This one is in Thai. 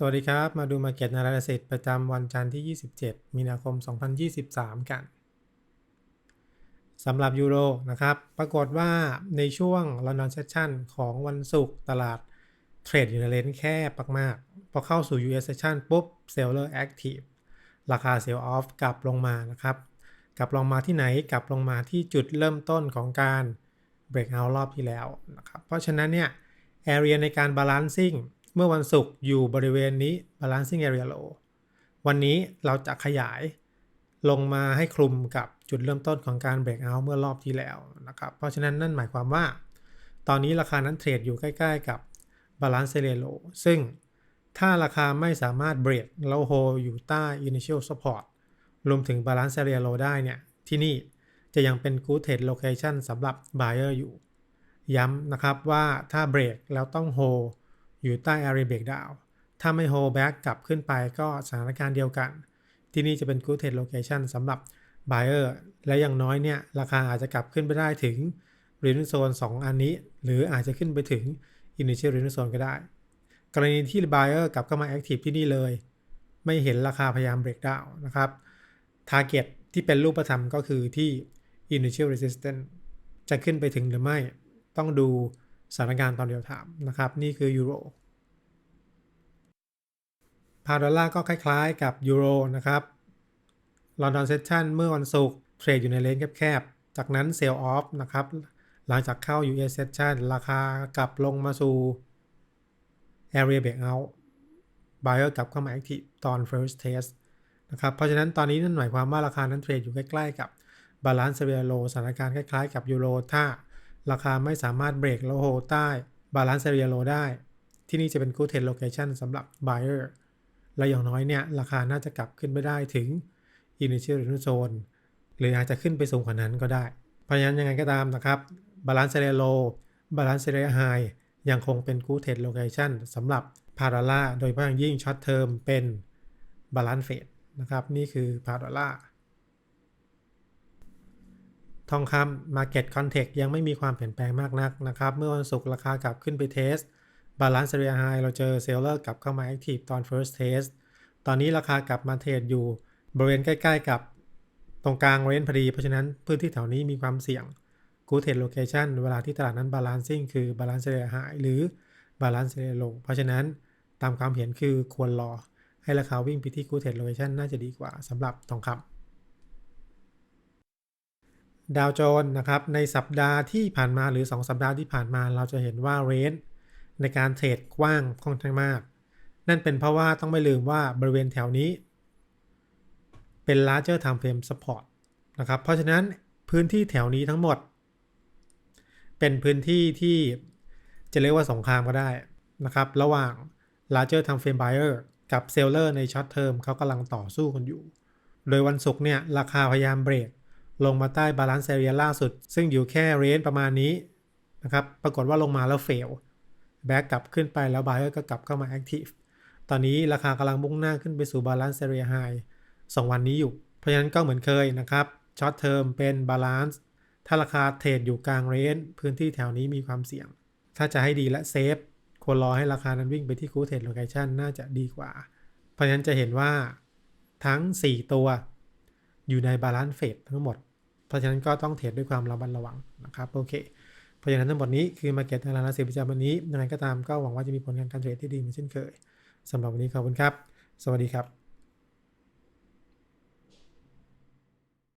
สวัสดีครับ มาดู Market Analysis ประจำวันจันทร์ที่ 27 มีนาคม 2023 กันสำหรับยูโรนะครับ ปรากฏว่าในช่วง London Session ของวันศุกร์ตลาดเทรดอยู่ในเลนแคบมากๆพอเข้าสู่ US Session ปุ๊บ Seller Active ราคา Sell Off กลับลงมานะครับ กลับลงมาที่ไหนกลับลงมาที่จุดเริ่มต้นของการ Breakout รอบที่แล้วนะครับเพราะฉะนั้นเนี่ย Area ในการ Balancing เมื่อวันศุกร์อยู่บริเวณนี้ balancing area low วันนี้เราจะขยายลงมาให้คลุมกับจุดเริ่มต้นของการ break out เมื่อรอบที่แล้วนะครับ เพราะฉะนั้นนั่นหมายความว่า ตอนนี้ราคานั้นเทรดอยู่ใกล้ ๆ กับ balance area low ซึ่งถ้าราคาไม่สามารถ break แล้ว hold อยู่ใต้ initial support รวมถึง balance area low ได้เนี่ย ที่นี่จะยังเป็น good trade location สำหรับ buyer อยู่ ย้ำนะครับว่าถ้า break แล้วต้อง hold อยู่ใต้ area breakdown ถ้าไม่ hold back กลับขึ้นไปก็สถานการณ์เดียวกัน ที่นี่จะเป็น good trade location สำหรับ buyer และอย่างน้อยเนี่ยราคาอาจจะกลับขึ้นไปได้ถึง resistance zone 2 อันนี้ หรืออาจจะขึ้นไปถึง initial resistance zone ก็ได้ กรณีที่ buyer กลับเข้ามา active ที่นี่เลย ไม่เห็นราคาพยายาม breakdown นะครับ target ที่เป็นรูปธรรมก็คือที่ initial resistance จะขึ้นไปถึงหรือไม่ ต้องดู สถานการณ์ตอนเดียวถามนะครับ นี่คือยูโรพาดอลลาร์ก็คล้ายๆกับยูโรนะครับลอนดอนเซสชันเมื่อวันศุกร์เทรดอยู่ในเลนแคบๆ จากนั้นเซลล์ออฟนะครับ หลังจากเข้า US Session ราคากลับลงมาสู่ Area Breakout Buyer กลับเข้ามา Active ตอน First Test นะครับ เพราะฉะนั้นตอนนี้นั่นหมายความว่าราคานั้นเทรดอยู่ใกล้ๆกับ Balance Area Low สถานการณ์คล้ายๆกับยูโรถ้า ราคาไม่สามารถเบรกแล้วโฮใต้ Balance Area Low ได้ ที่นี่จะเป็น Good Trade Location สำหรับ Buyer และอย่างน้อยเนี่ย ราคาน่าจะกลับขึ้นไปได้ถึง Initial return Zone หรืออาจจะขึ้นไปสูงกว่านั้นก็ได้ เพราะฉะนั้นยังไงก็ตามนะครับ Balance Area Low Balance Area High ยังคงเป็น Good Trade Location สำหรับพาราล่าโดยเฉพาะอย่างยิ่งช็อตเทอมเป็น Balance Fade นะครับ นี่คือพาราล่า ทองคำ Market Context ยังไม่มีความเปลี่ยนแปลงมากนักนะครับ เมื่อวันศุกร์ราคากลับขึ้นไปเทส Balance Area High เราเจอ Seller กลับเข้ามา Active ตอน First Test ตอนนี้ราคากลับมาเทรดอยู่ บริเวณใกล้ ๆ กับตรงกลางเรนพอดี เพราะฉะนั้นพื้นที่แถวนี้มีความเสี่ยง Good Trade Location เวลาที่ตลาดนั้น Balancing คือ Balance Area High หรือ Balance Area Low เพราะฉะนั้นตามความเห็นคือควรรอให้ราคาวิ่งไปที่ Good Trade Location น่าจะดีกว่าสำหรับทองคำ ดาวโจนส์นะครับในสัปดาห์ที่ผ่านมาหรือ 2 สัปดาห์ที่ผ่านมาเราจะเห็นว่าเรนในการเทรดกว้างค่อนข้างมาก นั่นเป็นเพราะว่าต้องไม่ลืมว่าบริเวณแถวนี้ เป็น larger time frame support นะครับเพราะฉะนั้นพื้นที่แถวนี้ทั้งหมด เป็นพื้นที่ที่จะเรียกว่าสงครามก็ได้นะครับ ระหว่าง larger time frame buyer กับ seller ใน short term เขากำลังต่อสู้กันอยู่ โดยวันศุกร์เนี่ยราคาพยายามเบรก ลงมาใต้บาลานซ์เรียล่าสุด ซึ่งอยู่แค่เรนประมาณนี้นะครับ ปรากฏว่าลงมาแล้วเฟลแบ็กกลับขึ้นไปแล้วบายก็กลับเข้ามาแอคทีฟตอนนี้ราคากำลังมุ่งหน้าขึ้นไปสู่บาลานซ์เรียไฮสองวันนี้อยู่ เพราะฉะนั้นก็เหมือนเคยนะครับช็อตเทอมเป็นบาลานซ์ถ้าราคาเทรดอยู่กลางเรนพื้นที่แถวนี้มีความเสี่ยง ถ้าจะให้ดีและเซฟควรรอให้ราคานั้นวิ่งไปที่คูเทรดโลเคชันน่าจะดีกว่า เพราะฉะนั้นจะเห็นว่าทั้ง 4 ตัว อยู่ในบาลานซ์เฟสทั้งหมด เพราะฉะนั้นก็ต้องเทรดด้วยความระมัดระวังนะครับโอเค เพราะฉะนั้นทั้งหมดนี้คือ Market Analysis ประจำวันนี้ยังไงก็ตามก็หวังว่าจะมีผลงานการเทรดที่ดีเหมือนเช่นเคยสำหรับวันนี้ขอบคุณครับ สวัสดีครับ